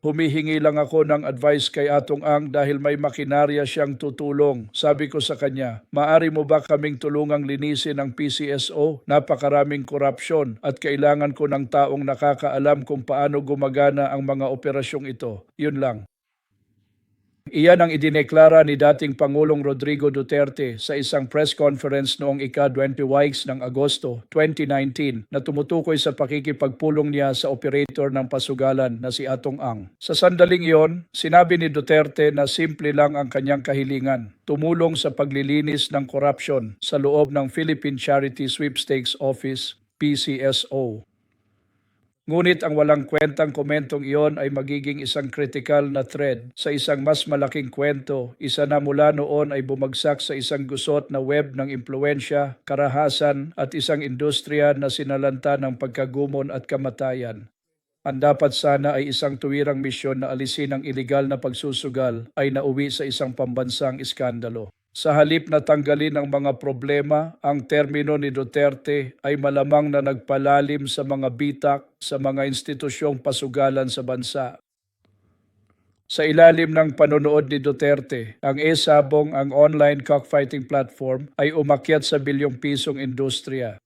Humihingi lang ako ng advice kay Atong Ang dahil may makinarya siyang tutulong. Sabi ko sa kanya, maari mo ba kaming tulungang linisin ang PCSO? Napakaraming korupsyon at kailangan ko ng taong nakakaalam kung paano gumagana ang mga operasyong ito. Yun lang. Iyan ang idineklara ni dating Pangulong Rodrigo Duterte sa isang press conference noong ika-20 weeks ng Agosto 2019 na tumutukoy sa pakikipagpulong niya sa operator ng pasugalan na si Atong Ang. Sa sandaling iyon, sinabi ni Duterte na simple lang ang kanyang kahilingan, tumulong sa paglilinis ng korupsyon sa loob ng Philippine Charity Sweepstakes Office, PCSO. Ngunit ang walang kwentang komentong iyon ay magiging isang critical na thread sa isang mas malaking kwento. Isa na mula noon ay bumagsak sa isang gusot na web ng impluensya, karahasan at isang industriya na sinalanta ng pagkagumon at kamatayan. Ang dapat sana ay isang tuwirang misyon na alisin ang iligal na pagsusugal ay nauwi sa isang pambansang iskandalo. Sa halip na tanggalin ang mga problema, ang termino ni Duterte ay malamang na nagpalalim sa mga bitak sa mga institusyong pasugalan sa bansa. Sa ilalim ng panonood ni Duterte, ang e-sabong ang online cockfighting platform ay umakyat sa bilyong pisong industriya.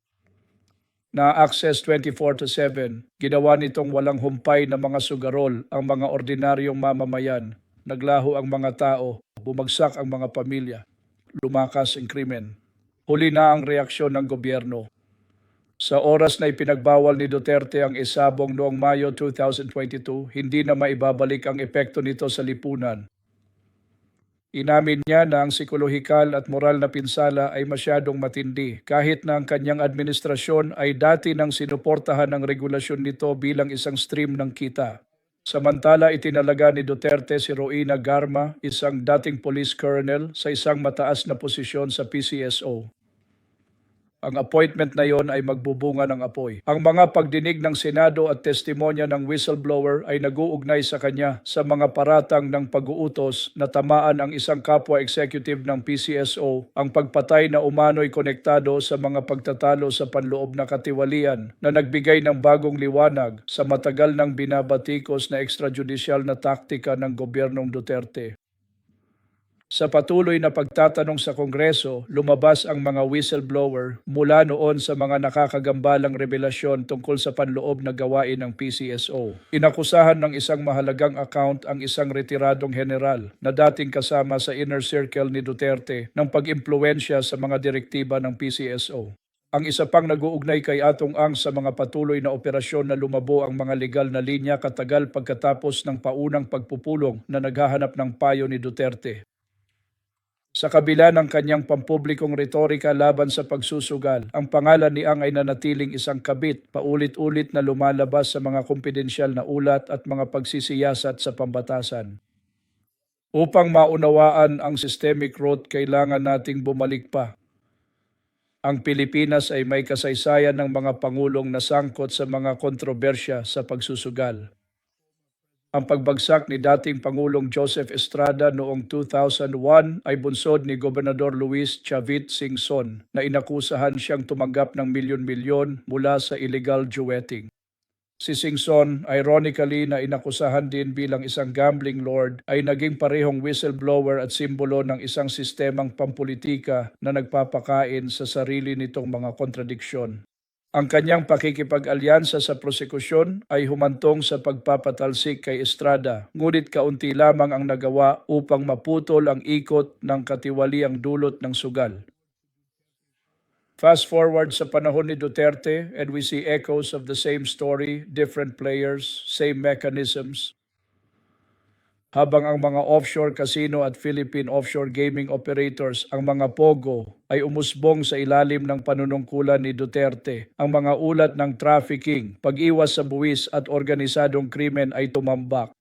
Na access 24 to 7, ginawa nitong walang humpay na mga sugarol ang mga ordinaryong mamamayan. Naglaho ang mga tao, bumagsak ang mga pamilya lumakas ang krimen. Huli na ang reaksyon ng gobyerno. Sa oras na ipinagbawal ni Duterte ang isabong noong Mayo 2022, hindi na maibabalik ang epekto nito sa lipunan. Inamin niya na ang psikolohikal at moral na pinsala ay masyadong matindi kahit na ang kanyang administrasyon ay dati nang sinuportahan ng regulasyon nito bilang isang stream ng kita. Samantala itinalaga ni Duterte si Roina Garma, isang dating police colonel, sa isang mataas na posisyon sa PCSO. Ang appointment na yon ay magbubunga ng apoy. Ang mga pagdinig ng Senado at testimonya ng whistleblower ay naguugnay sa kanya sa mga paratang ng pag-uutos na tamaan ang isang kapwa executive ng PCSO ang pagpatay na umano'y konektado sa mga pagtatalo sa panloob na katiwalian na nagbigay ng bagong liwanag sa matagal ng binabatikos na extrajudicial na taktika ng gobyernong Duterte. Sa patuloy na pagtatanong sa Kongreso, lumabas ang mga whistleblower mula noon sa mga nakakagambalang revelasyon tungkol sa panloob na gawain ng PCSO. Inakusahan ng isang mahalagang account ang isang retiradong general na dating kasama sa inner circle ni Duterte ng pag-impluensya sa mga direktiba ng PCSO. Ang isa pang nag-uugnay kay Atong Ang sa mga patuloy na operasyon na lumabo ang mga legal na linya katagal pagkatapos ng paunang pagpupulong na naghahanap ng payo ni Duterte. Sa kabila ng kanyang pampublikong retorika laban sa pagsusugal, ang pangalan ni Ang ay nanatiling isang kabit, paulit-ulit na lumalabas sa mga kumpidensyal na ulat at mga pagsisiyasat sa pambatasan. Upang maunawaan ang systemic rot, kailangan nating bumalik pa. Ang Pilipinas ay may kasaysayan ng mga pangulong nasangkot sa mga kontrobersya sa pagsusugal. Ang pagbagsak ni dating Pangulong Joseph Estrada noong 2001 ay bunsod ni Gobernador Luis Chavit Singson na inakusahan siyang tumanggap ng milyon-milyon mula sa illegal duetting. Si Singson, ironically na inakusahan din bilang isang gambling lord, ay naging parehong whistleblower at simbolo ng isang sistemang pampolitika na nagpapakain sa sarili nitong mga kontradiksyon. Ang kanyang pakikipag-alyansa sa prosekusyon ay humantong sa pagpapatalsik kay Estrada, ngunit kaunti lamang ang nagawa upang maputol ang ikot ng katiwaliang dulot ng sugal. Fast forward sa panahon ni Duterte and we see echoes of the same story, different players, same mechanisms, habang ang mga offshore casino at Philippine offshore gaming operators, ang mga POGO, ay umusbong sa ilalim ng panunungkulan ni Duterte. Ang mga ulat ng trafficking, pag-iwas sa buwis at organisadong krimen ay tumambak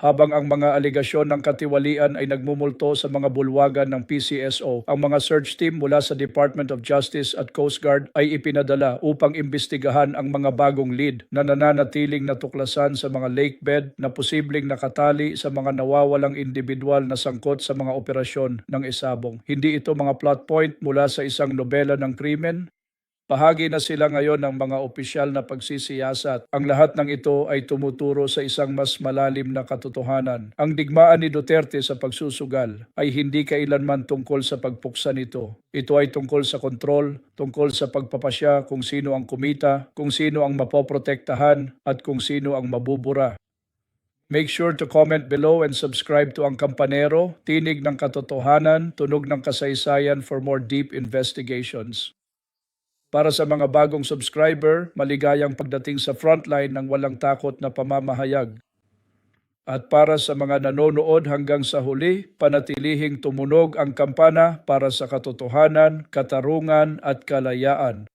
habang ang mga aligasyon ng katiwalian ay nagmumulto sa mga bulwagan ng PCSO. Ang mga search team mula sa Department of Justice at Coast Guard ay ipinadala upang imbestigahan ang mga bagong lead na nananatiling natuklasan sa mga lakebed na posibleng nakatali sa mga nawawalang individual na sangkot sa mga operasyon ng isabong. Hindi ito mga plot point mula sa isang nobela ng krimen, Bahagi na sila ngayon ng mga opisyal na pagsisiyasat. Ang lahat ng ito ay tumuturo sa isang mas malalim na katotohanan. Ang digmaan ni Duterte sa pagsusugal ay hindi kailanman tungkol sa pagpuksa nito. Ito ay tungkol sa kontrol, tungkol sa pagpapasya kung sino ang kumita, kung sino ang mapoprotektahan, at kung sino ang mabubura. Make sure to comment below and subscribe to Ang Kampanero, Tinig ng Katotohanan, Tunog ng Kasaysayan for more deep investigations. Para sa mga bagong subscriber, maligayang pagdating sa frontline ng walang takot na pamamahayag. At para sa mga nanonood hanggang sa huli, panatilihing tumunog ang kampana para sa katotohanan, katarungan at kalayaan.